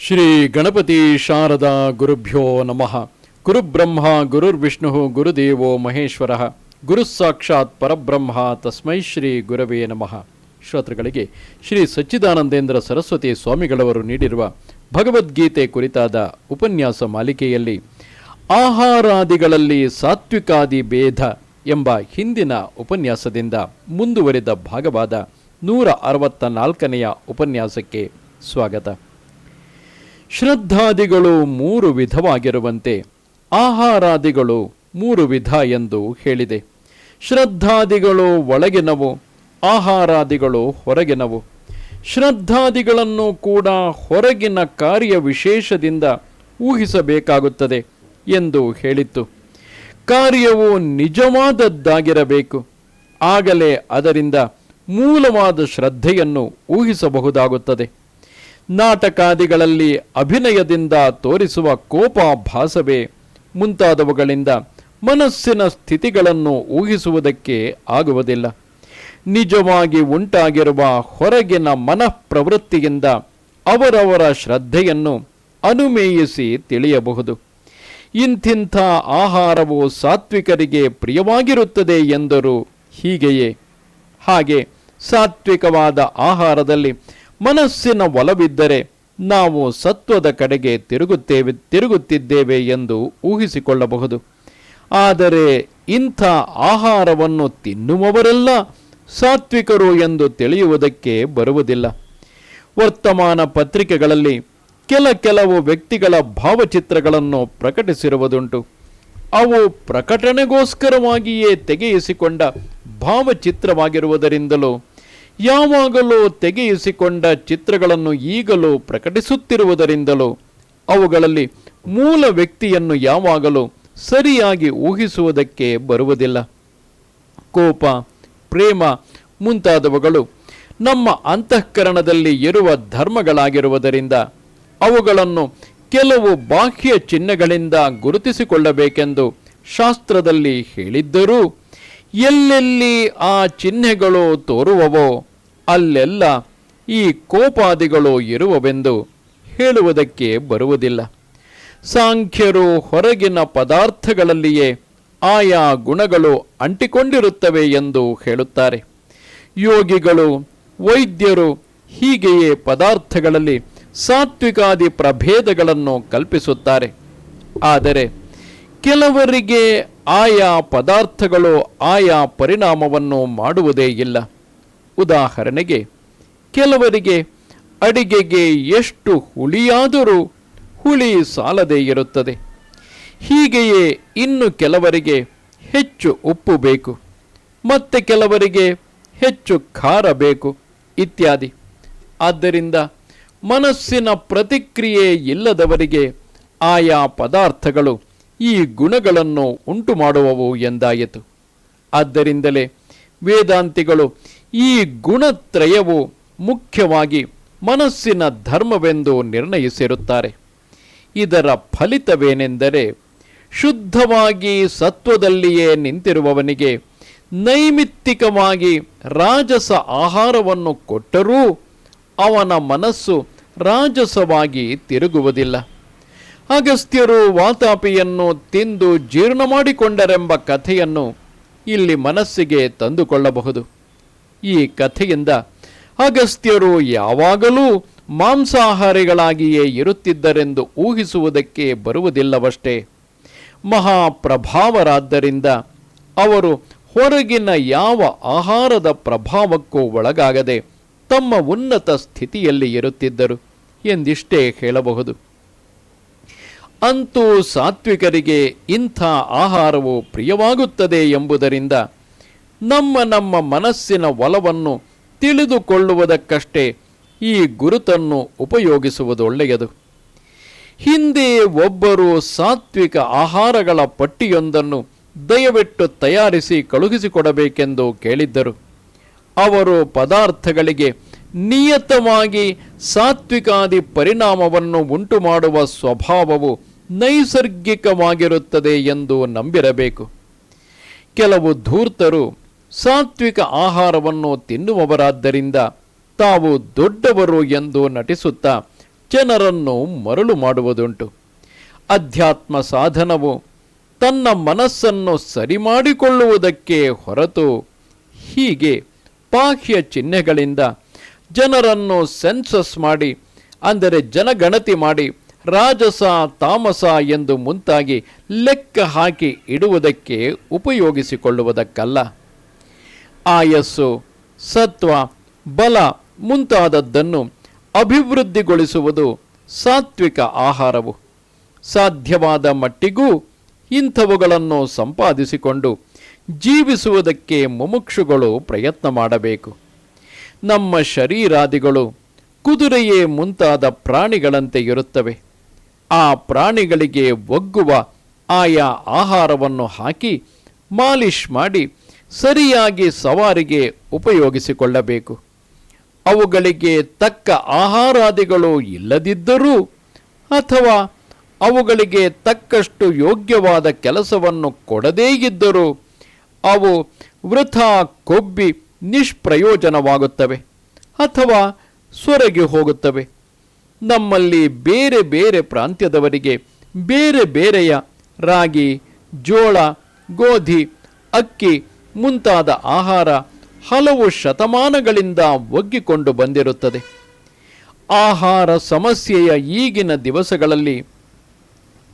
ಶ್ರೀ ಗಣಪತಿ ಶಾರದಾ ಗುರುಭ್ಯೋ ನಮಃ. ಗುರುಬ್ರಹ್ಮ, ಗುರುರ್ವಿಷ್ಣು, ಗುರುದೇವೋ ಮಹೇಶ್ವರ. ಗುರು ಸಾಕ್ಷಾತ್ ಪರಬ್ರಹ್ಮ ತಸ್ಮೈ ಶ್ರೀ ಗುರವೇ ನಮಃ. ಶ್ರೋತೃಗಳಿಗೆ ಶ್ರೀ ಸಚ್ಚಿದಾನಂದೇಂದ್ರ ಸರಸ್ವತಿ ಸ್ವಾಮಿಗಳವರು ನೀಡಿರುವ ಭಗವದ್ಗೀತೆ ಕುರಿತಾದ ಉಪನ್ಯಾಸ ಮಾಲಿಕೆಯಲ್ಲಿ ಆಹಾರಾದಿಗಳಲ್ಲಿ ಸಾತ್ವಿಕಾದಿ ಭೇದ ಎಂಬ ಹಿಂದಿನ ಉಪನ್ಯಾಸದಿಂದ ಮುಂದುವರಿದ ಭಾಗವಾದ ನೂರ ಅರವತ್ತ ನಾಲ್ಕನೆಯ ಉಪನ್ಯಾಸಕ್ಕೆ ಸ್ವಾಗತ. ಶ್ರದ್ಧಾದಿಗಳು ಮೂರು ವಿಧವಾಗಿರುವಂತೆ, ಆಹಾರಾದಿಗಳು ಮೂರು ವಿಧ ಎಂದು ಹೇಳಿದೆ. ಶ್ರದ್ಧಾದಿಗಳು ಒಳಗಿನವು, ಆಹಾರಾದಿಗಳು ಹೊರಗಿನವು. ಶ್ರದ್ಧಾದಿಗಳನ್ನು ಕೂಡ ಹೊರಗಿನ ಕಾರ್ಯ ವಿಶೇಷದಿಂದ ಊಹಿಸಬೇಕಾಗುತ್ತದೆ ಎಂದು ಹೇಳಿತ್ತು. ಕಾರ್ಯವು ನಿಜವಾದದ್ದಾಗಿರಬೇಕು. ಆಗಲೇ ಅದರಿಂದ ಮೂಲವಾದ ಶ್ರದ್ಧೆಯನ್ನು ಊಹಿಸಬಹುದಾಗುತ್ತದೆ. ನಾಟಕಾದಿಗಳಲ್ಲಿ ಅಭಿನಯದಿಂದ ತೋರಿಸುವ ಕೋಪ ಭಾಸವೇ ಮುಂತಾದವುಗಳಿಂದ ಮನಸ್ಸಿನ ಸ್ಥಿತಿಗಳನ್ನು ಊಹಿಸುವುದಕ್ಕೆ ಆಗುವುದಿಲ್ಲ. ನಿಜವಾಗಿ ಉಂಟಾಗಿರುವ ಹೊರಗಿನ ಮನಃಪ್ರವೃತ್ತಿಯಿಂದ ಅವರವರ ಶ್ರದ್ಧೆಯನ್ನು ಅನುಮೇಯಿಸಿ ತಿಳಿಯಬಹುದು. ಇಂಥಿಂಥ ಆಹಾರವು ಸಾತ್ವಿಕರಿಗೆ ಪ್ರಿಯವಾಗಿರುತ್ತದೆ ಎಂದರು ಹೀಗೆಯೇ. ಹಾಗೆ ಸಾತ್ವಿಕವಾದ ಆಹಾರದಲ್ಲಿ ಮನಸ್ಸಿನ ಒಲವಿದ್ದರೆ ನಾವು ಸತ್ವದ ಕಡೆಗೆ ತಿರುಗುತ್ತೇವೆ, ತಿರುಗುತ್ತಿದ್ದೇವೆ ಎಂದು ಊಹಿಸಿಕೊಳ್ಳಬಹುದು. ಆದರೆ ಇಂಥ ಆಹಾರವನ್ನು ತಿನ್ನುವವರೆಲ್ಲ ಸಾತ್ವಿಕರು ಎಂದು ತಿಳಿಯುವುದಕ್ಕೆ ಬರುವುದಿಲ್ಲ. ವರ್ತಮಾನ ಪತ್ರಿಕೆಗಳಲ್ಲಿ ಕೆಲ ಕೆಲವು ವ್ಯಕ್ತಿಗಳ ಭಾವಚಿತ್ರಗಳನ್ನು ಪ್ರಕಟಿಸಿರುವುದುಂಟು. ಅವು ಪ್ರಕಟಣೆಗೋಸ್ಕರವಾಗಿಯೇ ತೆಗೆಯಿಸಿಕೊಂಡ ಭಾವಚಿತ್ರವಾಗಿರುವುದರಿಂದಲೂ ಯಾವಾಗಲೂ ತೆಗೆಯಿಸಿಕೊಂಡ ಚಿತ್ರಗಳನ್ನು ಈಗಲೂ ಪ್ರಕಟಿಸುತ್ತಿರುವುದರಿಂದಲೂ ಅವುಗಳಲ್ಲಿ ಮೂಲ ವ್ಯಕ್ತಿಯನ್ನು ಯಾವಾಗಲೂ ಸರಿಯಾಗಿ ಊಹಿಸುವುದಕ್ಕೆ ಬರುವುದಿಲ್ಲ. ಕೋಪ, ಪ್ರೇಮ ಮುಂತಾದವುಗಳು ನಮ್ಮ ಅಂತಃಕರಣದಲ್ಲಿ ಇರುವ ಧರ್ಮಗಳಾಗಿರುವುದರಿಂದ ಅವುಗಳನ್ನು ಕೆಲವು ಬಾಹ್ಯ ಚಿಹ್ನೆಗಳಿಂದ ಗುರುತಿಸಿಕೊಳ್ಳಬೇಕೆಂದು ಶಾಸ್ತ್ರದಲ್ಲಿ ಹೇಳಿದ್ದರೂ, ಎಲ್ಲೆಲ್ಲಿ ಆ ಚಿಹ್ನೆಗಳು ತೋರುವವೋ ಅಲ್ಲೆಲ್ಲ ಈ ಕೋಪಾದಿಗಳು ಇರುವವೆಂದು ಹೇಳುವುದಕ್ಕೆ ಬರುವುದಿಲ್ಲ. ಸಾಂಖ್ಯರು ಹೊರಗಿನ ಪದಾರ್ಥಗಳಲ್ಲಿಯೇ ಆಯಾ ಗುಣಗಳು ಅಂಟಿಕೊಂಡಿರುತ್ತವೆ ಎಂದು ಹೇಳುತ್ತಾರೆ. ಯೋಗಿಗಳು, ವೈದ್ಯರು ಹೀಗೆಯೇ ಪದಾರ್ಥಗಳಲ್ಲಿ ಸಾತ್ವಿಕಾದಿ ಪ್ರಭೇದಗಳನ್ನು ಕಲ್ಪಿಸುತ್ತಾರೆ. ಆದರೆ ಕೆಲವರಿಗೆ ಆಯಾ ಪದಾರ್ಥಗಳು ಆಯಾ ಪರಿಣಾಮವನ್ನು ಮಾಡುವುದೇ ಇಲ್ಲ. ಉದಾಹರಣೆಗೆ, ಕೆಲವರಿಗೆ ಅಡಿಗೆಗೆ ಎಷ್ಟು ಹುಳಿಯಾದರೂ ಹುಳಿ ಸಾಲದೇ ಇರುತ್ತದೆ. ಹೀಗೆಯೇ ಇನ್ನು ಕೆಲವರಿಗೆ ಹೆಚ್ಚು ಉಪ್ಪು ಬೇಕು, ಮತ್ತೆ ಕೆಲವರಿಗೆ ಹೆಚ್ಚು ಖಾರ ಬೇಕು ಇತ್ಯಾದಿ. ಆದ್ದರಿಂದ ಮನಸ್ಸಿನ ಪ್ರತಿಕ್ರಿಯೆ ಇಲ್ಲದವರಿಗೆ ಆಯಾ ಪದಾರ್ಥಗಳು ಈ ಗುಣಗಳನ್ನು ಉಂಟು ಮಾಡುವವು ಎಂದಾಯಿತು. ಆದ್ದರಿಂದಲೇ ವೇದಾಂತಿಗಳು ಈ ಗುಣತ್ರಯವು ಮುಖ್ಯವಾಗಿ ಮನಸ್ಸಿನ ಧರ್ಮವೆಂದು ನಿರ್ಣಯಿಸಿರುತ್ತಾರೆ. ಇದರ ಫಲಿತವೇನೆಂದರೆ ಶುದ್ಧವಾಗಿ ಸತ್ವದಲ್ಲಿಯೇ ನಿಂತಿರುವವನಿಗೆ ನೈಮಿತ್ತಿಕವಾಗಿ ರಾಜಸ ಆಹಾರವನ್ನು ಕೊಟ್ಟರೂ ಅವನ ಮನಸ್ಸು ರಾಜಸವಾಗಿ ತಿರುಗುವುದಿಲ್ಲ. ಅಗಸ್ತ್ಯರು ವಾತಾಪಿಯನ್ನು ತಿಂದು ಜೀರ್ಣ ಮಾಡಿಕೊಂಡರೆಂಬ ಕಥೆಯನ್ನು ಇಲ್ಲಿ ಮನಸ್ಸಿಗೆ ತಂದುಕೊಳ್ಳಬಹುದು. ಈ ಕಥೆಯಿಂದ ಅಗಸ್ತ್ಯರು ಯಾವಾಗಲೂ ಮಾಂಸಾಹಾರಿಗಳಾಗಿಯೇ ಇರುತ್ತಿದ್ದರೆಂದು ಊಹಿಸುವುದಕ್ಕೆ ಬರುವುದಿಲ್ಲವಷ್ಟೇ. ಮಹಾಪ್ರಭಾವರಾದ್ದರಿಂದ ಅವರು ಹೊರಗಿನ ಯಾವ ಆಹಾರದ ಪ್ರಭಾವಕ್ಕೂ ಒಳಗಾಗದೆ ತಮ್ಮ ಉನ್ನತ ಸ್ಥಿತಿಯಲ್ಲಿ ಇರುತ್ತಿದ್ದರು ಎಂದಿಷ್ಟೇ ಹೇಳಬಹುದು. ಅಂತೂ ಸಾತ್ವಿಕರಿಗೆ ಇಂಥ ಆಹಾರವು ಪ್ರಿಯವಾಗುತ್ತದೆ ಎಂಬುದರಿಂದ ನಮ್ಮ ನಮ್ಮ ಮನಸ್ಸಿನ ಒಲವನ್ನು ತಿಳಿದುಕೊಳ್ಳುವುದಕ್ಕಷ್ಟೇ ಈ ಗುರುತನ್ನು ಉಪಯೋಗಿಸುವುದು ಒಳ್ಳೆಯದು ಹಿಂದೆ ಒಬ್ಬರು ಸಾತ್ವಿಕ ಆಹಾರಗಳ ಪಟ್ಟಿಯೊಂದನ್ನು ದಯವಿಟ್ಟು ತಯಾರಿಸಿ ಕಳುಹಿಸಿಕೊಡಬೇಕೆಂದು ಕೇಳಿದ್ದರು. ಅವರು ಪದಾರ್ಥಗಳಿಗೆ ನಿಯತವಾಗಿ ಸಾತ್ವಿಕಾದಿ ಪರಿಣಾಮವನ್ನು ಉಂಟು ಮಾಡುವ ಸ್ವಭಾವವು ನೈಸರ್ಗಿಕವಾಗಿರುತ್ತದೆ ಎಂದು ನಂಬಿರಬೇಕು. ಕೆಲವು ಧೂರ್ತರು ಸಾತ್ವಿಕ ಆಹಾರವನ್ನು ತಿನ್ನುವವರಾದ್ದರಿಂದ ತಾವು ದೊಡ್ಡವರು ಎಂದು ನಟಿಸುತ್ತಾ ಜನರನ್ನು ಮರಳು ಮಾಡುವುದುಂಟು. ಅಧ್ಯಾತ್ಮ ಸಾಧನವು ತನ್ನ ಮನಸ್ಸನ್ನು ಸರಿಮಾಡಿಕೊಳ್ಳುವುದಕ್ಕೆ ಹೊರತು ಹೀಗೆ ಬಾಹ್ಯ ಚಿಹ್ನೆಗಳಿಂದ ಜನರನ್ನು ಸೆನ್ಸಸ್ ಮಾಡಿ, ಅಂದರೆ ಜನಗಣತಿ ಮಾಡಿ, ರಾಜಸ, ತಾಮಸ ಎಂದು ಮುಂತಾಗಿ ಲೆಕ್ಕ ಹಾಕಿ ಇಡುವುದಕ್ಕೆ ಉಪಯೋಗಿಸಿಕೊಳ್ಳುವುದಕ್ಕಲ್ಲ. ಆಯಸ್ಸು, ಸತ್ವ, ಬಲ ಮುಂತಾದದ್ದನ್ನು ಅಭಿವೃದ್ಧಿಗೊಳಿಸುವುದು ಸಾತ್ವಿಕ ಆಹಾರವು. ಸಾಧ್ಯವಾದ ಮಟ್ಟಿಗೂ ಇಂಥವುಗಳನ್ನು ಸಂಪಾದಿಸಿಕೊಂಡು ಜೀವಿಸುವುದಕ್ಕೆ ಮುಮುಕ್ಷುಗಳು ಪ್ರಯತ್ನ ಮಾಡಬೇಕು. ನಮ್ಮ ಶರೀರಾದಿಗಳು ಕುದುರೆಯೇ ಮುಂತಾದ ಪ್ರಾಣಿಗಳಂತೆ ಇರುತ್ತವೆ. ಆ ಪ್ರಾಣಿಗಳಿಗೆ ಒಗ್ಗುವ ಆಯಾ ಆಹಾರವನ್ನು ಹಾಕಿ ಮಾಲಿಷ್ ಮಾಡಿ ಸರಿಯಾಗಿ ಸವಾರಿಗೆ ಉಪಯೋಗಿಸಿಕೊಳ್ಳಬೇಕು. ಅವುಗಳಿಗೆ ತಕ್ಕ ಆಹಾರಾದಿಗಳು ಇಲ್ಲದಿದ್ದರೂ ಅಥವಾ ಅವುಗಳಿಗೆ ತಕ್ಕಷ್ಟು ಯೋಗ್ಯವಾದ ಕೆಲಸವನ್ನು ಕೊಡದೇ ಇದ್ದರೂ ಅವು ವೃಥಾ ಕೊಬ್ಬಿ ನಿಷ್ಪ್ರಯೋಜನವಾಗುತ್ತವೆ ಅಥವಾ ಸೊರಗಿ ಹೋಗುತ್ತವೆ. ನಮ್ಮಲ್ಲಿ ಬೇರೆ ಬೇರೆ ಪ್ರಾಂತ್ಯದವರಿಗೆ ಬೇರೆ ಬೇರೆಯ ರಾಗಿ, ಜೋಳ, ಗೋಧಿ, ಅಕ್ಕಿ ಮುಂತಾದ ಆಹಾರ ಹಲವು ಶತಮಾನಗಳಿಂದ ಒಗ್ಗಿಕೊಂಡು ಬಂದಿರುತ್ತದೆ. ಆಹಾರ ಸಮಸ್ಯೆಯ ಈಗಿನ ದಿವಸಗಳಲ್ಲಿ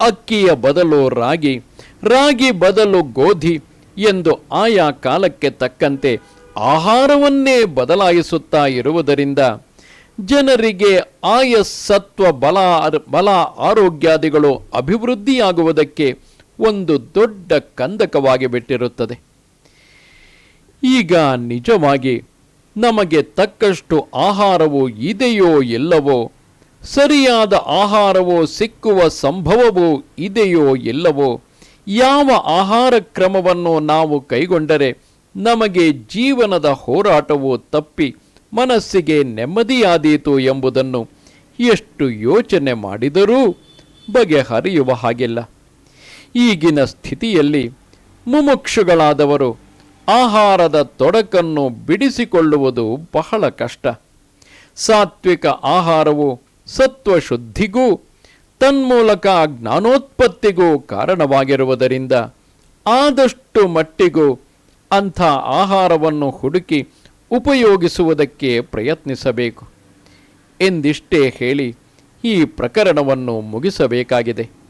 ಅಕ್ಕಿಯ ಬದಲು ರಾಗಿ ರಾಗಿ ಬದಲು ಗೋಧಿ ಎಂದು ಆಯಾ ಕಾಲಕ್ಕೆ ತಕ್ಕಂತೆ ಆಹಾರವನ್ನೇ ಬದಲಾಯಿಸುತ್ತಾ ಇರುವುದರಿಂದ ಜನರಿಗೆ ಆಯಸ್ಸತ್ವ ಬಲ ಬಲ ಆರೋಗ್ಯಾದಿಗಳು ಅಭಿವೃದ್ಧಿಯಾಗುವುದಕ್ಕೆ ಒಂದು ದೊಡ್ಡ ಕಂದಕವಾಗಿ ಬಿಟ್ಟಿರುತ್ತದೆ ಈಗ ನಿಜವಾಗಿ ನಮಗೆ ತಕ್ಕಷ್ಟು ಆಹಾರವು ಇದೆಯೋ ಇಲ್ಲವೋ ಸರಿಯಾದ ಆಹಾರವೋ ಸಿಕ್ಕುವ ಸಂಭವವೂ ಇದೆಯೋ ಇಲ್ಲವೋ ಯಾವ ಆಹಾರ ಕ್ರಮವನ್ನು ನಾವು ಕೈಗೊಂಡರೆ ನಮಗೆ ಜೀವನದ ಹೋರಾಟವು ತಪ್ಪಿ ಮನಸ್ಸಿಗೆ ನೆಮ್ಮದಿಯಾದೀತು ಎಂಬುದನ್ನು ಎಷ್ಟು ಯೋಚನೆ ಮಾಡಿದರೂ ಬಗೆಹರಿಯುವ ಹಾಗಿಲ್ಲ. ಈಗಿನ ಸ್ಥಿತಿಯಲ್ಲಿ ಮುಮುಕ್ಷುಗಳಾದವರು ಆಹಾರದ ತೊಡಕನ್ನು ಬಿಡಿಸಿಕೊಳ್ಳುವುದು ಬಹಳ ಕಷ್ಟ. ಸಾತ್ವಿಕ ಆಹಾರವು ಸತ್ವಶುದ್ಧಿಗೂ, ತನ್ಮೂಲಕ ಜ್ಞಾನೋತ್ಪತ್ತಿಗೂ ಕಾರಣವಾಗಿರುವುದರಿಂದ ಆದಷ್ಟು ಮಟ್ಟಿಗೂ ಅಂಥ ಆಹಾರವನ್ನು ಹುಡುಕಿ ಉಪಯೋಗಿಸುವುದಕ್ಕೆ ಪ್ರಯತ್ನಿಸಬೇಕು. ಎಂದಿಷ್ಟೇ ಹೇಳಿ ಈ ಪ್ರಕರಣವನ್ನು ಮುಗಿಸಬೇಕಾಗಿದೆ.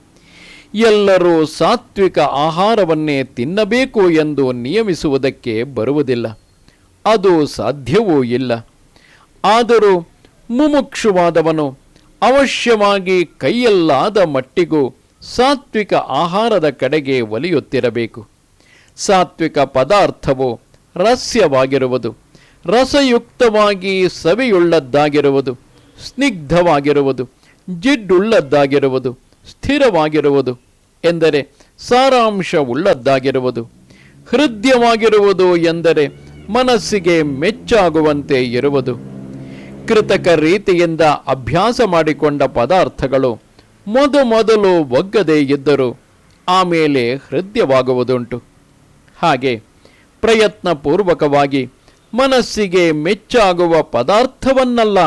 ಎಲ್ಲರೂ ಸಾತ್ವಿಕ ಆಹಾರವನ್ನೇ ತಿನ್ನಬೇಕು ಎಂದು ನಿಯಮಿಸುವುದಕ್ಕೆ ಬರುವುದಿಲ್ಲ. ಅದು ಸಾಧ್ಯವೂ ಇಲ್ಲ. ಆದರೂ ಮುಮುಕ್ಷುವಾದವನು ಅವಶ್ಯವಾಗಿ ಕೈಯಲ್ಲಾದ ಮಟ್ಟಿಗೂ ಸಾತ್ವಿಕ ಆಹಾರದ ಕಡೆಗೆ ಒಲಿಯುತ್ತಿರಬೇಕು. ಸಾತ್ವಿಕ ಪದಾರ್ಥವು ರಸ್ಯವಾಗಿರುವುದು, ರಸಯುಕ್ತವಾಗಿ ಸವಿಯುಳ್ಳದ್ದಾಗಿರುವುದು, ಸ್ನಿಗ್ಧವಾಗಿರುವುದು, ಜಿಡ್ಡುಳ್ಳದ್ದಾಗಿರುವುದು ಸ್ಥಿರವಾಗಿರುವುದು ಎಂದರೆ ಸಾರಾಂಶವುಳ್ಳದ್ದಾಗಿರುವುದು, ಹೃದಯವಾಗಿರುವುದು ಎಂದರೆ ಮನಸ್ಸಿಗೆ ಮೆಚ್ಚಾಗುವಂತೆ ಇರುವುದು. ಕೃತಕ ರೀತಿಯಿಂದ ಅಭ್ಯಾಸ ಮಾಡಿಕೊಂಡ ಪದಾರ್ಥಗಳು ಮೊದಮೊದಲು ಒಗ್ಗದೇ ಇದ್ದರೂ ಆಮೇಲೆ ಹೃದಯವಾಗುವುದುಂಟು. ಹಾಗೆ ಪ್ರಯತ್ನಪೂರ್ವಕವಾಗಿ ಮನಸ್ಸಿಗೆ ಮೆಚ್ಚಾಗುವ ಪದಾರ್ಥವನ್ನಲ್ಲ,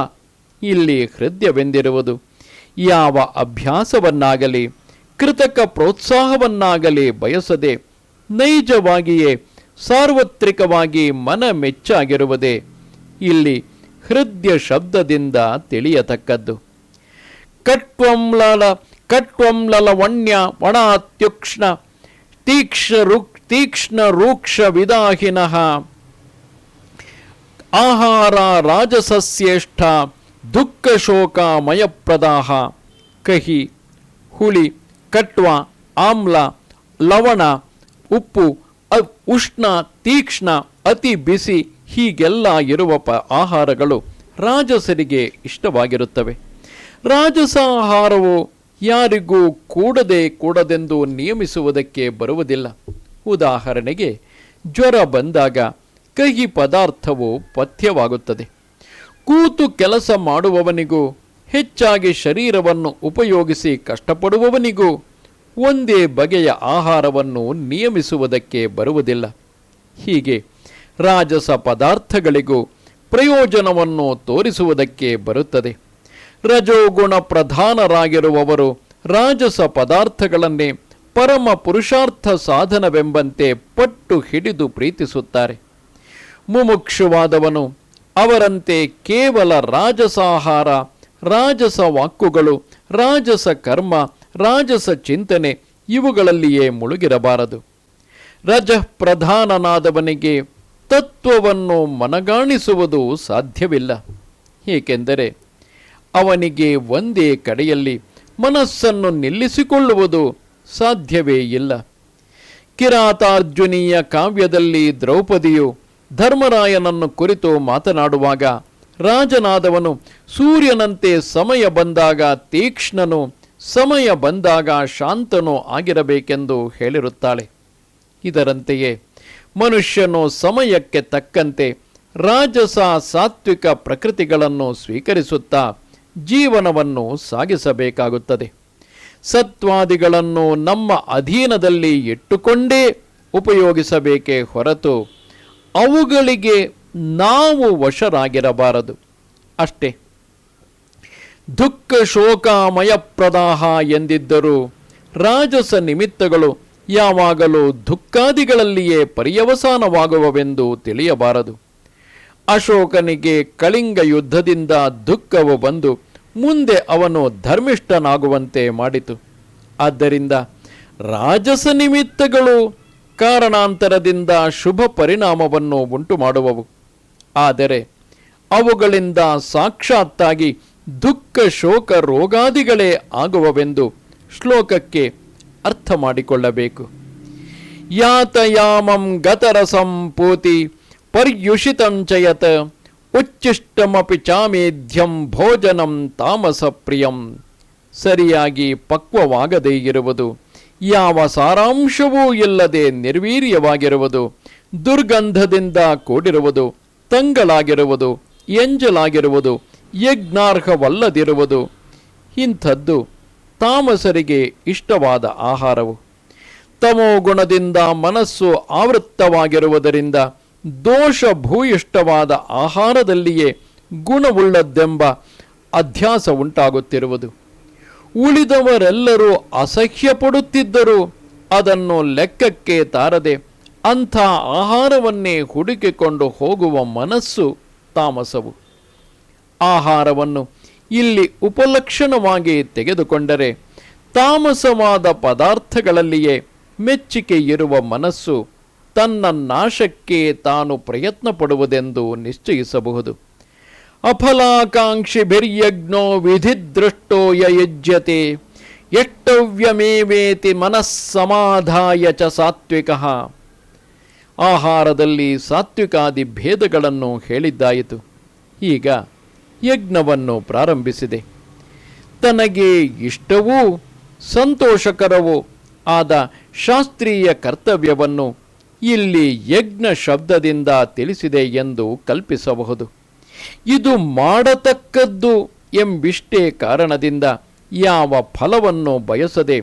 ಇಲ್ಲಿ ಹೃದಯವೆಂದಿರುವುದು. ಯಾವ ಅಭ್ಯಾಸವನ್ನಾಗಲಿ, ಕೃತಕ ಪ್ರೋತ್ಸಾಹವನ್ನಾಗಲಿ ಬಯಸದೆ ನೈಜವಾಗಿಯೇ ಸಾರ್ವತ್ರಿಕವಾಗಿ ಮನ ಮೆಚ್ಚಾಗಿರುವುದೇ ಇಲ್ಲಿ ಹೃದಯ ಶಬ್ದದಿಂದ ತಿಳಿಯತಕ್ಕದ್ದು. ಕಟ್ವಂಲಲ ವಣ್ಯ, ವಣಾತ್ಯುಕ್ಷ್ಣ, ತೀಕ್ಷ್ಣ ತೀಕ್ಷ್ಣ ರೂಕ್ಷ ವಿದಾಹಿನಃ. ಆಹಾರ ರಾಜಸಸ್ಯೇಷ್ಠ ದುಃಖ ಶೋಕ ಮಯಪ್ರದಾಹ ಕಹಿ, ಹುಳಿ, ಕಟ್ವ, ಆಮ್ಲ, ಲವಣ, ಉಪ್ಪು ಉಷ್ಣ, ತೀಕ್ಷ್ಣ, ಅತಿ ಬಿಸಿ ಹೀಗೆಲ್ಲ ಇರುವ ಪ, ಆಹಾರಗಳು ರಾಜಸರಿಗೆ ಇಷ್ಟವಾಗಿರುತ್ತವೆ. ರಾಜಸ ಆಹಾರವು ಯಾರಿಗೂ ಕೂಡದೆ ಕೂಡದೆಂದು ನಿಯಮಿಸುವುದಕ್ಕೆ ಬರುವುದಿಲ್ಲ. ಉದಾಹರಣೆಗೆ, ಜ್ವರ ಬಂದಾಗ ಕಹಿ ಪದಾರ್ಥವು ಪಥ್ಯವಾಗುತ್ತದೆ. ಕೂತು ಕೆಲಸ ಮಾಡುವವನಿಗೂ, ಹೆಚ್ಚಾಗಿ ಶರೀರವನ್ನು ಉಪಯೋಗಿಸಿ ಕಷ್ಟಪಡುವವನಿಗೂ, ಒಂದೇ ಬಗೆಯ ಆಹಾರವನ್ನು ನಿಯಮಿಸುವುದಕ್ಕೆ ಬರುವುದಿಲ್ಲ. ಹೀಗೆ ರಾಜಸ ಪದಾರ್ಥಗಳಿಗೂ ಪ್ರಯೋಜನವನ್ನು ತೋರಿಸುವುದಕ್ಕೆ ಬರುತ್ತದೆ. ರಜೋಗುಣ ಪ್ರಧಾನರಾಗಿರುವವರು ರಾಜಸ ಪದಾರ್ಥಗಳನ್ನೇ ಪರಮ ಪುರುಷಾರ್ಥ ಸಾಧನವೆಂಬಂತೆ ಪಟ್ಟು ಹಿಡಿದು ಪ್ರೀತಿಸುತ್ತಾರೆ. ಮುಮುಕ್ಷುವಾದವನು ಅವರಂತೆ ಕೇವಲ ರಾಜಸಾಹಾರ, ರಾಜಸ ವಾಕ್ಕುಗಳು, ರಾಜಸ ಕರ್ಮ, ರಾಜಸ ಚಿಂತನೆ ಇವುಗಳಲ್ಲಿಯೇ ಮುಳುಗಿರಬಾರದು. ರಜ ಪ್ರಧಾನನಾದವನಿಗೆ ತತ್ವವನ್ನು ಮನಗಾಣಿಸುವುದು ಸಾಧ್ಯವಿಲ್ಲ. ಏಕೆಂದರೆ ಅವನಿಗೆ ಒಂದೇ ಕಡೆಯಲ್ಲಿ ಮನಸ್ಸನ್ನು ನಿಲ್ಲಿಸಿಕೊಳ್ಳುವುದು ಸಾಧ್ಯವೇ ಇಲ್ಲ. ಕಿರಾತಾರ್ಜುನೀಯ ಕಾವ್ಯದಲ್ಲಿ ದ್ರೌಪದಿಯು ಧರ್ಮರಾಯನನ್ನು ಕುರಿತು ಮಾತನಾಡುವಾಗ ರಾಜನಾದವನು ಸೂರ್ಯನಂತೆ ಸಮಯ ಬಂದಾಗ ತೀಕ್ಷ್ಣನು, ಸಮಯ ಬಂದಾಗ ಶಾಂತನೂ ಆಗಿರಬೇಕೆಂದು ಹೇಳಿರುತ್ತಾಳೆ. ಇದರಂತೆಯೇ ಮನುಷ್ಯನು ಸಮಯಕ್ಕೆ ತಕ್ಕಂತೆ ರಾಜಸ ಸಾತ್ವಿಕ ಪ್ರಕೃತಿಗಳನ್ನು ಸ್ವೀಕರಿಸುತ್ತಾ ಜೀವನವನ್ನು ಸಾಗಿಸಬೇಕಾಗುತ್ತದೆ. ಸತ್ವಾದಿಗಳನ್ನು ನಮ್ಮ ಅಧೀನದಲ್ಲಿ ಇಟ್ಟುಕೊಂಡೇ ಉಪಯೋಗಿಸಬೇಕೇ ಹೊರತು ಅವುಗಳಿಗೆ ನಾವು ವಶರಾಗಿರಬಾರದು. ಅಷ್ಟೇ. ದುಃಖ ಶೋಕಾಮಯ ಪ್ರದಾಹ ಎಂದಿದ್ದರೂ ರಾಜಸ ನಿಮಿತ್ತಗಳು ಯಾವಾಗಲೂ ದುಃಖಾದಿಗಳಲ್ಲಿಯೇ ಪರ್ಯವಸಾನವಾಗುವವೆಂದು ತಿಳಿಯಬಾರದು. ಅಶೋಕನಿಗೆ ಕಳಿಂಗ ಯುದ್ಧದಿಂದ ದುಃಖವು ಬಂದು ಮುಂದೆ ಅವನು ಧರ್ಮಿಷ್ಠನಾಗುವಂತೆ ಮಾಡಿತು. ಆದ್ದರಿಂದ ರಾಜಸ ನಿಮಿತ್ತಗಳು ಕಾರಣಾಂತರದಿಂದ ಶುಭ ಪರಿಣಾಮವನ್ನು ಉಂಟು ಮಾಡುವವು ಆದರೆ ಅವುಗಳಿಂದ ಸಾಕ್ಷಾತ್ತಾಗಿ ದುಃಖ, ಶೋಕ, ರೋಗಾದಿಗಳೇ ಆಗುವವೆಂದು ಶ್ಲೋಕಕ್ಕೆ ಅರ್ಥ ಮಾಡಿಕೊಳ್ಳಬೇಕು ಯಾತಯಾಮಂ ಗತರಸಂ ಪೂತಿ ಪರ್ಯುಷಿತಂಚಯತ ಉಚ್ಚಿಷ್ಟಮಪಿ ಚಾಮೇಧ್ಯಂ ಭೋಜನಂ ತಾಮಸ ಪ್ರಿಯಂ ಸರಿಯಾಗಿ ಪಕ್ವವಾಗದೇ ಇರುವುದು ಯಾವ ಸಾರಾಂಶವೂ ಇಲ್ಲದೆ ನಿರ್ವೀರ್ಯವಾಗಿರುವುದು, ದುರ್ಗಂಧದಿಂದ ಕೂಡಿರುವುದು ತಂಗಳಾಗಿರುವುದು ಎಂಜಲಾಗಿರುವುದು, ಯಜ್ಞಾರ್ಹವಲ್ಲದಿರುವುದು. ಇಂಥದ್ದು ತಾಮಸರಿಗೆ ಇಷ್ಟವಾದ ಆಹಾರವು. ತಮೋ ಗುಣದಿಂದ ಮನಸ್ಸು ಆವೃತ್ತವಾಗಿರುವುದರಿಂದ ದೋಷ ಭೂಯಿಷ್ಟವಾದ ಆಹಾರದಲ್ಲಿಯೇ ಗುಣವುಳ್ಳದ್ದೆಂಬ ಅಧ್ಯಾಸ ಉಂಟಾಗುತ್ತಿರುವುದು. ಉಳಿದವರೆಲ್ಲರೂ ಅಸಹ್ಯ ಪಡುತ್ತಿದ್ದರು ಅದನ್ನು ಲೆಕ್ಕಕ್ಕೆ ತಾರದೆ ಅಂಥ ಆಹಾರವನ್ನೇ ಹುಡುಕಿಕೊಂಡು ಹೋಗುವ ಮನಸ್ಸು ತಾಮಸವು. ಆಹಾರವನ್ನು ಇಲ್ಲಿ ಉಪಲಕ್ಷಣವಾಗಿ ತೆಗೆದುಕೊಂಡರೆ ತಾಮಸವಾದ ಪದಾರ್ಥಗಳಲ್ಲಿಯೇ ಮೆಚ್ಚಿಕೆ ಇರುವ ಮನಸ್ಸು ತನ್ನ ನಾಶಕ್ಕೆ ತಾನು ಪ್ರಯತ್ನ ಪಡುವುದೆಂದು ನಿಶ್ಚಯಿಸಬಹುದು. ಅಫಲಾಕಾಂಕ್ಷಿಭಿರ್ಯಜ್ಞೋ ವಿಧಿದೃಷ್ಟೋ ಯಯಜ್ಯತೆ ಎಷ್ಟವ್ಯಮೇವೇತಿ ಮನಸ್ಸಮಾಧಾಯ ಚ ಸಾತ್ವಿಕ. ಆಹಾರದಲ್ಲಿ ಸಾತ್ವಿಕಾದಿ ಭೇದಗಳನ್ನು ಹೇಳಿದ್ದಾಯಿತು. ಈಗ ಯಜ್ಞವನ್ನು ಪ್ರಾರಂಭಿಸಿದೆ. ತನಗೆ ಇಷ್ಟವೂ ಸಂತೋಷಕರವೂ ಆದ ಶಾಸ್ತ್ರೀಯ ಕರ್ತವ್ಯವನ್ನು ಇಲ್ಲಿ ಯಜ್ಞ ಶಬ್ದದಿಂದ ತಿಳಿಸಿದೆ ಎಂದು ಕಲ್ಪಿಸಬಹುದು. ಇದು ಮಾಡತಕ್ಕದ್ದು ಎಂಬಿಷ್ಟೇ ಕಾರಣದಿಂದ ಯಾವ ಫಲವನ್ನು ಬಯಸದೆ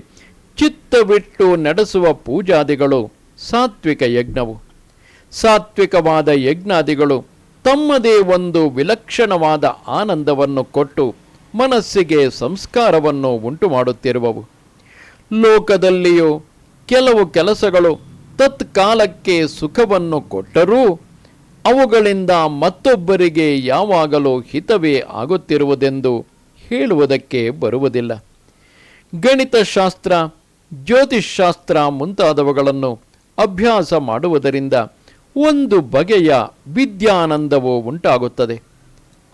ಚಿತ್ತವಿಟ್ಟು ನಡೆಸುವ ಪೂಜಾದಿಗಳು ಸಾತ್ವಿಕ ಯಜ್ಞವು. ಸಾತ್ವಿಕವಾದ ಯಜ್ಞಾದಿಗಳು ತಮ್ಮದೇ ಒಂದು ವಿಲಕ್ಷಣವಾದ ಆನಂದವನ್ನು ಕೊಟ್ಟು ಮನಸ್ಸಿಗೆ ಸಂಸ್ಕಾರವನ್ನು ಉಂಟು ಮಾಡುತ್ತಿರುವವು ಲೋಕದಲ್ಲಿಯೂ ಕೆಲವು ಕೆಲಸಗಳು ತತ್ಕಾಲಕ್ಕೆ ಸುಖವನ್ನು ಕೊಟ್ಟರೂ ಅವುಗಳಿಂದ ಮತ್ತೊಬ್ಬರಿಗೆ ಯಾವಾಗಲೂ ಹಿತವೇ ಆಗುತ್ತಿರುವುದೆಂದು ಹೇಳುವುದಕ್ಕೆ ಬರುವುದಿಲ್ಲ. ಗಣಿತಶಾಸ್ತ್ರ ಜ್ಯೋತಿಷ್ಶಾಸ್ತ್ರ ಮುಂತಾದವುಗಳನ್ನು ಅಭ್ಯಾಸ ಮಾಡುವುದರಿಂದ ಒಂದು ಬಗೆಯ ವಿದ್ಯಾನಂದವು ಉಂಟಾಗುತ್ತದೆ.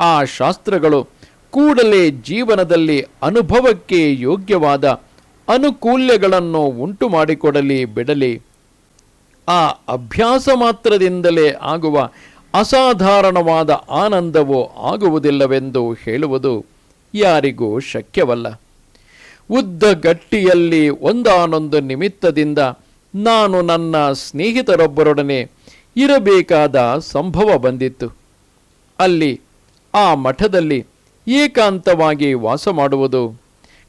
ಆ ಶಾಸ್ತ್ರಗಳು ಕೂಡಲೇ ಜೀವನದಲ್ಲಿ ಅನುಭವಕ್ಕೆ ಯೋಗ್ಯವಾದ ಅನುಕೂಲ್ಯಗಳನ್ನು ಉಂಟು ಮಾಡಿಕೊಡಲಿ ಬಿಡಲಿ ಆ ಅಭ್ಯಾಸ ಮಾತ್ರದಿಂದಲೇ ಆಗುವ ಅಸಾಧಾರಣವಾದ ಆನಂದವು ಆಗುವುದಿಲ್ಲವೆಂದು ಹೇಳುವುದು ಯಾರಿಗೂ ಶಕ್ಯವಲ್ಲ. ಉದ್ದ ಗಟ್ಟಿಯಲ್ಲಿ ಒಂದಾನೊಂದು ನಿಮಿತ್ತದಿಂದ ನಾನು ನನ್ನ ಸ್ನೇಹಿತರೊಬ್ಬರೊಡನೆ ಇರಬೇಕಾದ ಸಂಭವ ಬಂದಿತ್ತು. ಅಲ್ಲಿ, ಆ ಮಠದಲ್ಲಿ ಏಕಾಂತವಾಗಿ ವಾಸ ಮಾಡುವುದು,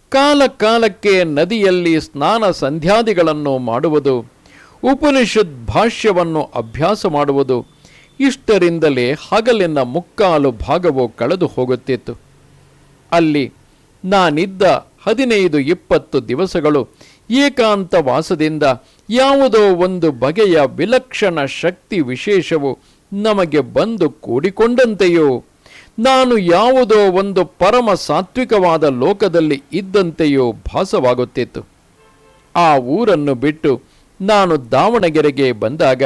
ಕಾಲಕಾಲಕ್ಕೆ ನದಿಯಲ್ಲಿ ಸ್ನಾನ ಸಂಧ್ಯಾದಿಗಳನ್ನು ಮಾಡುವುದು ಉಪನಿಷತ್ ಭಾಷ್ಯವನ್ನು ಅಭ್ಯಾಸ ಮಾಡುವುದು ಇಷ್ಟರಿಂದಲೇ ಹಗಲಿನ ಮುಕ್ಕಾಲು ಭಾಗವು ಕಳೆದು ಹೋಗುತ್ತಿತ್ತು. ಅಲ್ಲಿ ನಾನಿದ್ದ ಹದಿನೈದು ಇಪ್ಪತ್ತು ದಿವಸಗಳು ಏಕಾಂತ ವಾಸದಿಂದ ಯಾವುದೋ ಒಂದು ಬಗೆಯ ವಿಲಕ್ಷಣ ಶಕ್ತಿ ವಿಶೇಷವು ನಮಗೆ ಬಂದು ಕೂಡಿಕೊಂಡಂತೆಯೋ, ನಾನು ಯಾವುದೋ ಒಂದು ಪರಮ ಸಾತ್ವಿಕವಾದ ಲೋಕದಲ್ಲಿ ಇದ್ದಂತೆಯೋ ಭಾಸವಾಗುತ್ತಿತ್ತು. ಆ ಊರನ್ನು ಬಿಟ್ಟು ನಾನು ದಾವಣಗೆರೆಗೆ ಬಂದಾಗ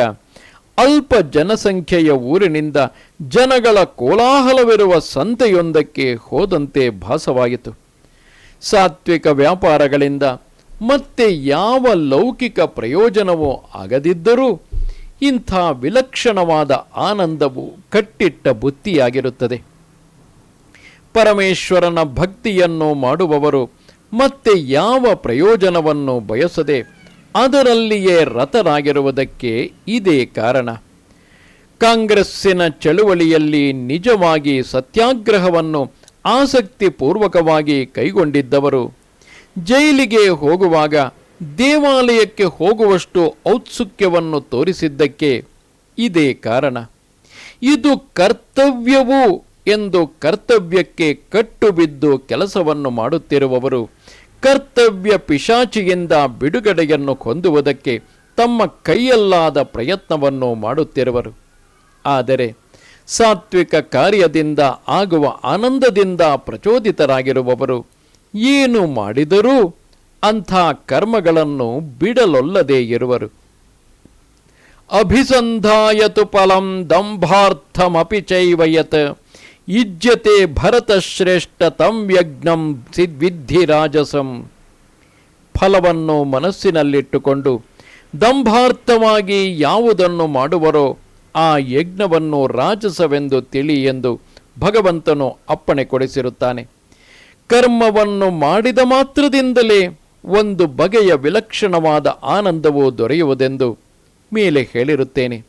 ಅಲ್ಪ ಜನಸಂಖ್ಯೆಯ ಊರಿನಿಂದ ಜನಗಳ ಕೋಲಾಹಲವಿರುವ ಸಂತೆಯೊಂದಕ್ಕೆ ಹೋದಂತೆ ಭಾಸವಾಯಿತು. ಸಾತ್ವಿಕ ವ್ಯಾಪಾರಗಳಿಂದ ಮತ್ತೆ ಯಾವ ಲೌಕಿಕ ಪ್ರಯೋಜನವೂ ಆಗದಿದ್ದರೂ ಇಂಥ ವಿಲಕ್ಷಣವಾದ ಆನಂದವು ಕಟ್ಟಿಟ್ಟ ಬುತ್ತಿಯಾಗಿರುತ್ತದೆ. ಪರಮೇಶ್ವರನ ಭಕ್ತಿಯನ್ನು ಮಾಡುವವರು ಮತ್ತೆ ಯಾವ ಪ್ರಯೋಜನವನ್ನು ಬಯಸದೆ ಅದರಲ್ಲಿಯೇ ರಥರಾಗಿರುವುದಕ್ಕೆ ಇದೇ ಕಾರಣ. ಕಾಂಗ್ರೆಸ್ಸಿನ ಚಳುವಳಿಯಲ್ಲಿ ನಿಜವಾಗಿ ಸತ್ಯಾಗ್ರಹವನ್ನು ಆಸಕ್ತಿಪೂರ್ವಕವಾಗಿ ಕೈಗೊಂಡಿದ್ದವರು. ಜೈಲಿಗೆ ಹೋಗುವಾಗ ದೇವಾಲಯಕ್ಕೆ ಹೋಗುವಷ್ಟು ಔತ್ಸುಕ್ಯವನ್ನು ತೋರಿಸಿದ್ದಕ್ಕೆ ಇದೇ ಕಾರಣ. ಇದು ಕರ್ತವ್ಯವು ಎಂದು ಕರ್ತವ್ಯಕ್ಕೆ ಕಟ್ಟುಬಿದ್ದು ಕೆಲಸವನ್ನು ಮಾಡುತ್ತಿರುವವರು. ಕರ್ತವ್ಯ ಪಿಶಾಚಿಯಿಂದ ಬಿಡುಗಡೆಯನ್ನು ಹೊಂದುವುದಕ್ಕೆ ತಮ್ಮ ಕೈಯಲ್ಲಾದ ಪ್ರಯತ್ನವನ್ನು ಮಾಡುತ್ತಿರುವರು. ಆದರೆ ಸಾತ್ವಿಕ ಕಾರ್ಯದಿಂದ ಆಗುವ ಆನಂದದಿಂದ ಪ್ರಚೋದಿತರಾಗಿರುವವರು ಏನು ಮಾಡಿದರೂ ಅಂಥ ಕರ್ಮಗಳನ್ನು ಬಿಡಲೊಲ್ಲದೆ ಇರುವರು. ಅಭಿಸಂಧಾಯತು ಫಲಂ ದಂಭಾರ್ಥಮಪಿ ಚೈವಯತ್ ಇಜ್ಯತೆ ಭರತಶ್ರೇಷ್ಠ ತಂ ಯಜ್ಞಂ ಸಿದ್ವಿಧಿ ರಾಜಸಂ. ಫಲವನ್ನು ಮನಸ್ಸಿನಲ್ಲಿಟ್ಟುಕೊಂಡು ದಂಭಾರ್ಥವಾಗಿ ಯಾವುದನ್ನು ಮಾಡುವರೋ ಆ ಯಜ್ಞವನ್ನು ರಾಜಸವೆಂದು ತಿಳಿ ಎಂದು ಭಗವಂತನು ಅಪ್ಪಣೆ ಕೊಡಿಸಿರುತ್ತಾನೆ. ಕರ್ಮವನ್ನು ಮಾಡಿದ ಮಾತ್ರದಿಂದಲೇ ಒಂದು ಬಗೆಯ ವಿಲಕ್ಷಣವಾದ ಆನಂದವು ದೊರೆಯುವುದೆಂದು ಮೇಲೆ ಹೇಳಿರುತ್ತೇನೆ.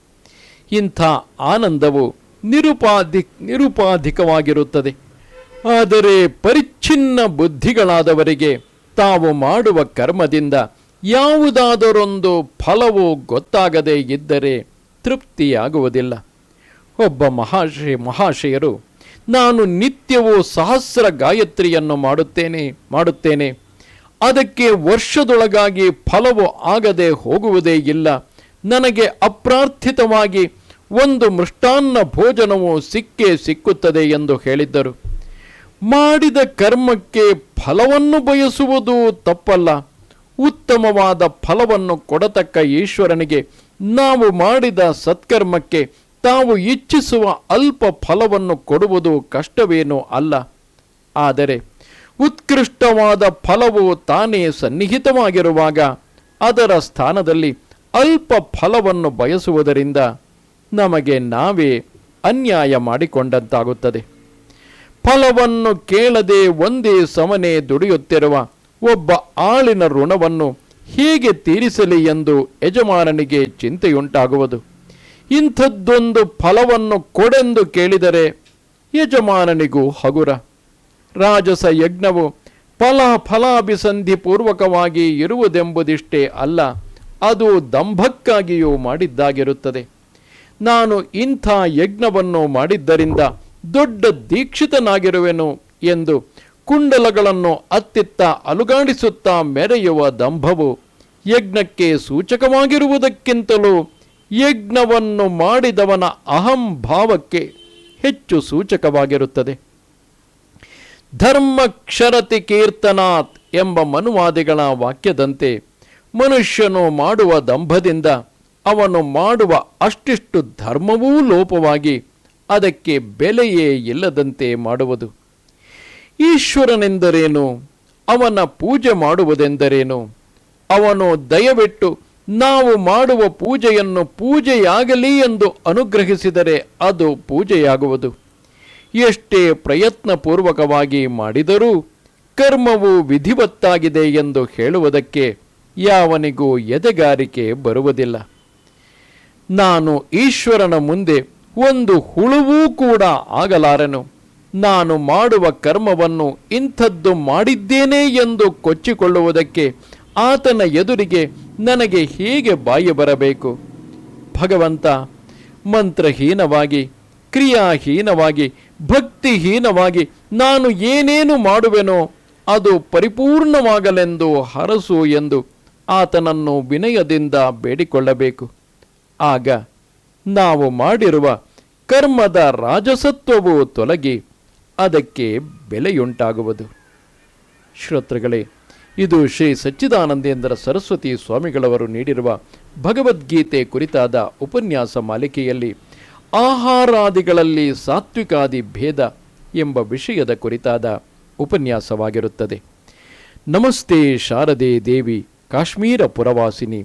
ಇಂಥ ಆನಂದವು ನಿರುಪಾಧಿ ನಿರುಪಾಧಿಕವಾಗಿರುತ್ತದೆ. ಆದರೆ ಪರಿಚ್ಛಿನ್ನ ಬುದ್ಧಿಗಳಾದವರಿಗೆ ತಾವು ಮಾಡುವ ಕರ್ಮದಿಂದ ಯಾವುದಾದರೊಂದು ಫಲವು ಗೊತ್ತಾಗದೇ ಇದ್ದರೆ ತೃಪ್ತಿಯಾಗುವುದಿಲ್ಲ. ಒಬ್ಬ ಮಹಾಶಯ ಮಹಾಶಯರು, ನಾನು ನಿತ್ಯವೂ ಸಹಸ್ರ ಗಾಯತ್ರಿಯನ್ನು ಮಾಡುತ್ತೇನೆ ಮಾಡುತ್ತೇನೆ. ಅದಕ್ಕೆ ವರ್ಷದೊಳಗಾಗಿ ಫಲವು ಆಗದೆ ಹೋಗುವುದೇ ಇಲ್ಲ. ನನಗೆ ಅಪ್ರಾರ್ಥಿತವಾಗಿ ಒಂದು ಮೃಷ್ಟಾನ್ನ ಭೋಜನವು ಸಿಕ್ಕೇ ಸಿಕ್ಕುತ್ತದೆ ಎಂದು ಹೇಳಿದ್ದರು. ಮಾಡಿದ ಕರ್ಮಕ್ಕೆ ಫಲವನ್ನು ಬಯಸುವುದು ತಪ್ಪಲ್ಲ. ಉತ್ತಮವಾದ ಫಲವನ್ನು ಕೊಡತಕ್ಕ ಈಶ್ವರನಿಗೆ ನಾವು ಮಾಡಿದ ಸತ್ಕರ್ಮಕ್ಕೆ ತಾವು ಇಚ್ಛಿಸುವ ಅಲ್ಪ ಫಲವನ್ನು ಕೊಡುವುದು ಕಷ್ಟವೇನೂ ಅಲ್ಲ. ಆದರೆ ಉತ್ಕೃಷ್ಟವಾದ ಫಲವು ತಾನೇ ಸನ್ನಿಹಿತವಾಗಿರುವಾಗ ಅದರ ಸ್ಥಾನದಲ್ಲಿ ಅಲ್ಪ ಫಲವನ್ನು ಬಯಸುವುದರಿಂದ ನಮಗೆ ನಾವೇ ಅನ್ಯಾಯ ಮಾಡಿಕೊಂಡಂತಾಗುತ್ತದೆ. ಫಲವನ್ನು ಕೇಳದೆ ಒಂದೇ ಸಮನೆ ದುಡಿಯುತ್ತಿರುವ ಒಬ್ಬ ಆಳಿನ ಋಣವನ್ನು ಹೀಗೆ ತೀರಿಸಲಿ ಎಂದು ಯಜಮಾನನಿಗೆ ಚಿಂತೆಯುಂಟಾಗುವುದು. ಇಂಥದ್ದೊಂದು ಫಲವನ್ನು ಕೊಡೆಂದು ಕೇಳಿದರೆ ಯಜಮಾನನಿಗೂ ಹಗುರ. ರಾಜಸ ಯಜ್ಞವು ಫಲ ಫಲಾಭಿಸಂಧಿಪೂರ್ವಕವಾಗಿ ಇರುವುದೆಂಬುದಿಷ್ಟೇ ಅಲ್ಲ, ಅದು ದಂಭಕ್ಕಾಗಿಯೂ ಮಾಡಿದ್ದಾಗಿರುತ್ತದೆ. ನಾನು ಇಂಥ ಯಜ್ಞವನ್ನು ಮಾಡಿದ್ದರಿಂದ ದೊಡ್ಡ ದೀಕ್ಷಿತನಾಗಿರುವೆನು ಎಂದು ಕುಂಡಲಗಳನ್ನು ಅತ್ತಿತ್ತ ಅಲುಗಾಡಿಸುತ್ತಾ ಮೆರೆಯುವ ದಂಭವು ಯಜ್ಞಕ್ಕೆ ಸೂಚಕವಾಗಿರುವುದಕ್ಕಿಂತಲೂ ಯಜ್ಞವನ್ನು ಮಾಡಿದವನ ಅಹಂಭಾವಕ್ಕೆ ಹೆಚ್ಚು ಸೂಚಕವಾಗಿರುತ್ತದೆ. ಧರ್ಮಕ್ಷರತಿ ಕೀರ್ತನಾತ್ ಎಂಬ ಮನುವಾದಿಗಳ ವಾಕ್ಯದಂತೆ ಮನುಷ್ಯನು ಮಾಡುವ ದಂಭದಿಂದ ಅವನು ಮಾಡುವ ಅಷ್ಟಿಷ್ಟು ಧರ್ಮವೂ ಲೋಪವಾಗಿ ಅದಕ್ಕೆ ಬೆಲೆಯೇ ಇಲ್ಲದಂತೆ ಮಾಡುವುದು. ಈಶ್ವರನೆಂದರೇನು? ಅವನ ಪೂಜೆ ಮಾಡುವುದೆಂದರೇನು? ಅವನು ದಯವಿಟ್ಟು ನಾವು ಮಾಡುವ ಪೂಜೆಯನ್ನು ಪೂಜೆಯಾಗಲಿ ಎಂದು ಅನುಗ್ರಹಿಸಿದರೆ ಅದು ಪೂಜೆಯಾಗುವುದು. ಎಷ್ಟೇ ಪ್ರಯತ್ನಪೂರ್ವಕವಾಗಿ ಮಾಡಿದರೂ ಕರ್ಮವು ವಿಧಿವತ್ತಾಗಿದೆ ಎಂದು ಹೇಳುವುದಕ್ಕೆ ಯಾವನಿಗೂ ಎದೆಗಾರಿಕೆ ಬರುವುದಿಲ್ಲ. ನಾನು ಈಶ್ವರನ ಮುಂದೆ ಒಂದು ಹುಳುವೂ ಕೂಡ ಆಗಲಾರನು. ನಾನು ಮಾಡುವ ಕರ್ಮವನ್ನು ಇಂಥದ್ದು ಮಾಡಿದ್ದೇನೆ ಎಂದು ಕೊಚ್ಚಿಕೊಳ್ಳುವುದಕ್ಕೆ ಆತನ ಎದುರಿಗೆ ನನಗೆ ಹೇಗೆ ಬಾಯಿ ಬರಬೇಕು? ಭಗವಂತ, ಮಂತ್ರಹೀನವಾಗಿ, ಕ್ರಿಯಾಹೀನವಾಗಿ, ಭಕ್ತಿಹೀನವಾಗಿ ನಾನು ಏನೇನು ಮಾಡುವೆನೋ ಅದು ಪರಿಪೂರ್ಣವಾಗಲೆಂದು ಹರಸು ಎಂದು ಆತನನ್ನು ವಿನಯದಿಂದ ಬೇಡಿಕೊಳ್ಳಬೇಕು. ಆಗ ನಾವು ಮಾಡಿರುವ ಕರ್ಮದ ರಾಜಸತ್ವವು ತೊಲಗಿ ಅದಕ್ಕೆ ಬೆಲೆಯುಂಟಾಗುವುದು. ಶ್ರೋತೃಗಳೇ, ಇದು ಶ್ರೀ ಸಚ್ಚಿದಾನಂದೇಂದ್ರ ಸರಸ್ವತಿ ಸ್ವಾಮಿಗಳವರು ನೀಡಿರುವ ಭಗವದ್ಗೀತೆ ಕುರಿತಾದ ಉಪನ್ಯಾಸ ಮಾಲಿಕೆಯಲ್ಲಿ ಆಹಾರಾದಿಗಳಲ್ಲಿ ಸಾತ್ವಿಕಾದಿ ಭೇದ ಎಂಬ ವಿಷಯದ ಕುರಿತಾದ ಉಪನ್ಯಾಸವಾಗಿರುತ್ತದೆ. ನಮಸ್ತೆ ಶಾರದೆ ದೇವಿ, ಕಾಶ್ಮೀರ ಪುರವಾಸಿನಿ.